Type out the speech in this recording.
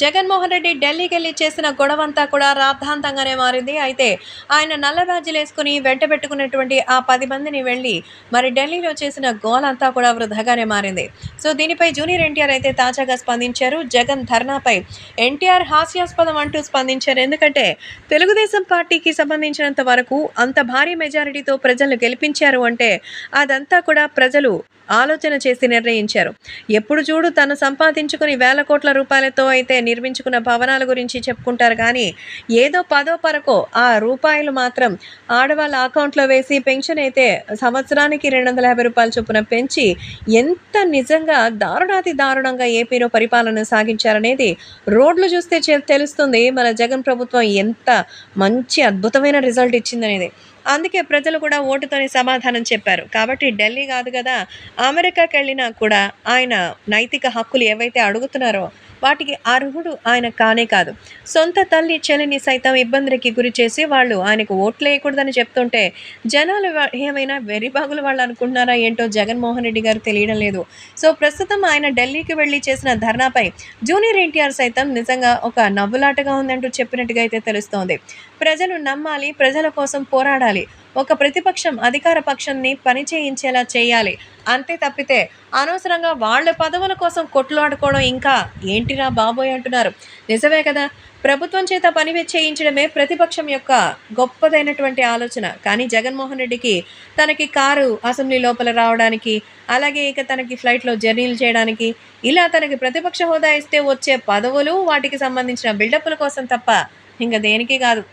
జగన్మోహన్ రెడ్డి ఢిల్లీకి వెళ్ళి చేసిన గొడవంతా కూడా రాద్ధాంతంగానే మారింది. అయితే ఆయన నల్ల బ్యాడ్జీలు వేసుకుని వెంట పెట్టుకున్నటువంటి ఆ పది మందిని వెళ్ళి మరి ఢిల్లీలో చేసిన గోల్ అంతా కూడా వృధాగానే మారింది. సో దీనిపై జూనియర్ ఎన్టీఆర్ అయితే తాజాగా స్పందించారు. జగన్ ధర్నాపై ఎన్టీఆర్ హాస్యాస్పదం అంటూ స్పందించారు. ఎందుకంటే తెలుగుదేశం పార్టీకి సంబంధించినంత వరకు అంత భారీ మెజారిటీతో ప్రజలు గెలిపించారు అంటే అదంతా కూడా ప్రజలు ఆలోచన చేసి నిర్ణయించారు. ఎప్పుడు చూడు తను సంపాదించుకుని వేల కోట్ల రూపాయలతో అయితే నిర్మించుకున్న భవనాల గురించి చెప్పుకుంటారు కానీ ఏదో పదో పరకో ఆ రూపాయలు మాత్రం ఆడవాళ్ళ అకౌంట్లో వేసి పెన్షన్ అయితే సంవత్సరానికి రెండు వందల యాభై రూపాయల చొప్పున పెంచి ఎంత నిజంగా దారుణాతి దారుణంగా ఏపీలో పరిపాలన సాగించారనేది రోడ్లు చూస్తే తెలుస్తుంది. మన జగన్ ప్రభుత్వం ఎంత మంచి అద్భుతమైన రిజల్ట్ ఇచ్చిందనేది. అందుకే ప్రజలు కూడా ఓటుతోనే సమాధానం చెప్పారు. కాబట్టి ఢిల్లీ కాదు కదా అమెరికాకి వెళ్ళినా కూడా ఆయన నైతిక హక్కులు ఏవైతే అడుగుతున్నారో వాటికి అర్హుడు ఆయన కానే కాదు. సొంత తల్లి చెల్లిని సైతం ఇబ్బందులకి గురి చేసి వాళ్ళు ఆయనకు ఓట్లు వేయకూడదని చెప్తుంటే జనాలు ఏమైనా వెరిబాగులు వాళ్ళు అనుకుంటున్నారా ఏంటో జగన్మోహన్ రెడ్డి గారు తెలియడం లేదు. సో ప్రస్తుతం ఆయన ఢిల్లీకి వెళ్ళి చేసిన ధర్నాపై జూనియర్ ఎన్టీఆర్ సైతం నిజంగా ఒక నవ్వులాటగా ఉందంటూ చెప్పినట్టుగా అయితే తెలుస్తోంది. ప్రజలు నమ్మాలి ప్రజల కోసం పోరాడాలి ఒక ప్రతిపక్షం అధికార పక్షాన్ని పని చేయించేలా చేయాలి. అంతే తప్పితే అనవసరంగా వాళ్ళ పదవుల కోసం కొట్లాడుకోవడం ఇంకా ఏంటిరా బాబోయ్ అంటున్నారు. నిజమే కదా? ప్రభుత్వం చేత పని చేయించడమే ప్రతిపక్షం యొక్క గొప్పదైనటువంటి ఆలోచన. కానీ జగన్మోహన్ రెడ్డికి తనకి కారు అసెంబ్లీ లోపల రావడానికి అలాగే ఇక తనకి ఫ్లైట్లో జర్నీలు చేయడానికి ఇలా తనకి ప్రతిపక్ష హోదా ఇస్తే వచ్చే పదవులు వాటికి సంబంధించిన బిల్డప్ల కోసం తప్ప ఇంకా దేనికి కాదు.